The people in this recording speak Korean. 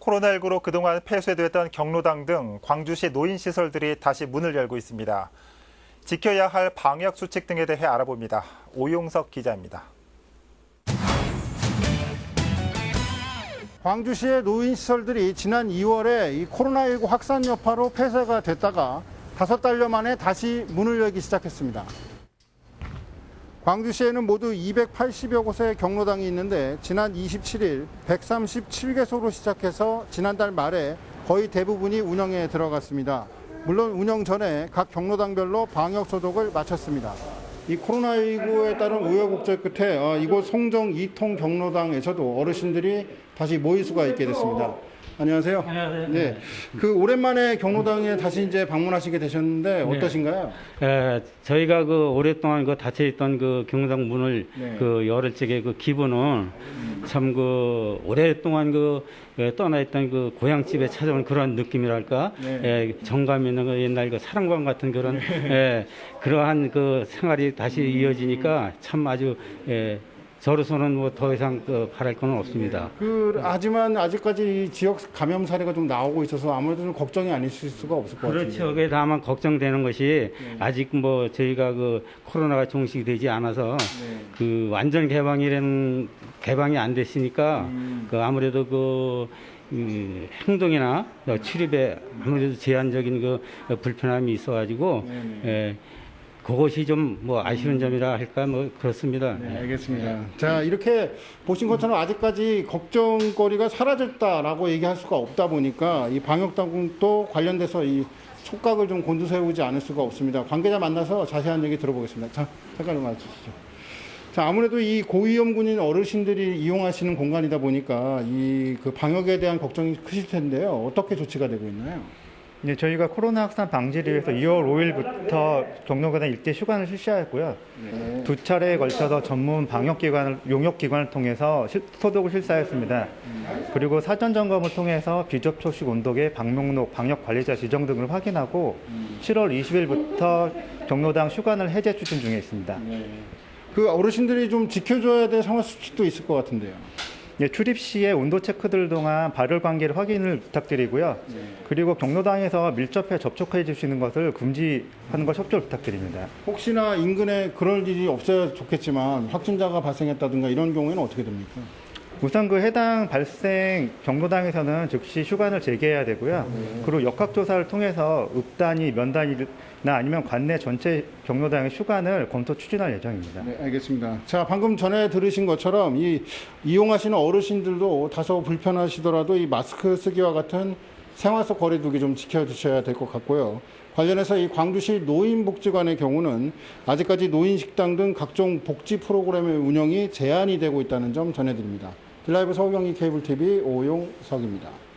코로나19로 그동안 폐쇄됐던 경로당 등 광주시 노인시설들이 다시 문을 열고 있습니다. 지켜야 할 방역 수칙 등에 대해 알아봅니다. 오용석 기자입니다. 광주시의 노인시설들이 지난 2월에 이 코로나19 확산 여파로 폐쇄가 됐다가 다섯 달여 만에 다시 문을 열기 시작했습니다. 광주시에는 모두 280여 곳의 경로당이 있는데 지난 27일 137개소로 시작해서 지난달 말에 거의 대부분이 운영에 들어갔습니다. 물론 운영 전에 각 경로당별로 방역 소독을 마쳤습니다. 이 코로나19에 따른 우여곡절 끝에 어, 이곳 송정 이통 경로당에서도 어르신들이 다시 모일 수가 있게 됐습니다. 안녕하세요. 안녕하세요. 네, 그 오랜만에 경로당에 다시 이제 방문하시게 되셨는데 어떠신가요? 에, 저희가 그 오랫동안 그 닫혀 있던 그 경로당 문을 네. 그 열을 적의 그 기분은 참 그 오랫동안 그 에, 떠나 있던 그 고향 집에 찾아온 그런 느낌이랄까 네. 에, 정감 있는 그 옛날 그 사랑방 같은 그런 에, 그러한 그 생활이 다시 이어지니까 참 아주 에, 저로서는 뭐 더 이상 그 바랄 건 없습니다. 그 하지만 아직까지 이 지역 감염 사례가 좀 나오고 있어서 아무래도 좀 걱정이 아니실 수가 없을 것. 그렇죠. 그게 다만 걱정되는 것이 아직 뭐 저희가 그 코로나가 종식이 되지 않아서 네. 그 완전 개방이라는 개방이 안 됐으니까 음. 그 아무래도 그이 행동이나 출입에 아무래도 제한적인 그 불편함이 있어가지고 네네. 예, 그것이 좀 뭐 아쉬운 점이라 할까 뭐 그렇습니다. 네, 알겠습니다. 자, 이렇게 보신 것처럼 아직까지 걱정거리가 사라졌다라고 얘기할 수가 없다 보니까 이 방역 당국도 관련돼서 이 촉각을 좀 곤두세우지 않을 수가 없습니다. 관계자 만나서 자세한 얘기 들어보겠습니다. 자, 잠깐만 와주시죠. 자, 아무래도 이 고위험군인 어르신들이 이용하시는 공간이다 보니까 이 그 방역에 대한 걱정이 크실 텐데요. 어떻게 조치가 되고 있나요? 네, 저희가 코로나 확산 방지를 위해서 2월 5일부터 경로거당 일대 휴관을 실시하였고요. 두 차례에 걸쳐서 전문 방역기관을, 용역기관을 통해서 실- 소독을 실시하였습니다. 그리고 사전 점검을 통해서 비접촉식 온도계, 방목록, 방역관리자 지정 등을 확인하고 7월 20일부터 경로당 휴관을 해제 추진 중에 있습니다. 그 어르신들이 좀 지켜줘야 될 생활 수칙도 있을 것 같은데요. 예, 출입 시에 온도 체크들 동안 발열 관계를 확인을 부탁드리고요. 그리고 경로당에서 밀접해 접촉해 주시는 것을 금지하는 걸 협조를 부탁드립니다. 혹시나 인근에 그럴 일이 없어야 좋겠지만 확진자가 발생했다든가 이런 경우에는 어떻게 됩니까? 우선 그 해당 발생 경로당에서는 즉시 휴관을 재개해야 되고요. 그리고 역학조사를 통해서 읍단위, 면단위나 아니면 관내 전체 경로당의 휴관을 검토 추진할 예정입니다. 네, 알겠습니다. 자, 방금 전에 들으신 것처럼 이 이용하시는 어르신들도 다소 불편하시더라도 이 마스크 쓰기와 같은 생활 속 거리두기 좀 지켜주셔야 될 것 같고요. 관련해서 이 광주시 노인복지관의 경우는 아직까지 노인식당 등 각종 복지 프로그램의 운영이 제한이 되고 있다는 점 전해드립니다. 딜라이브 서울경기 케이블 TV 오용석입니다.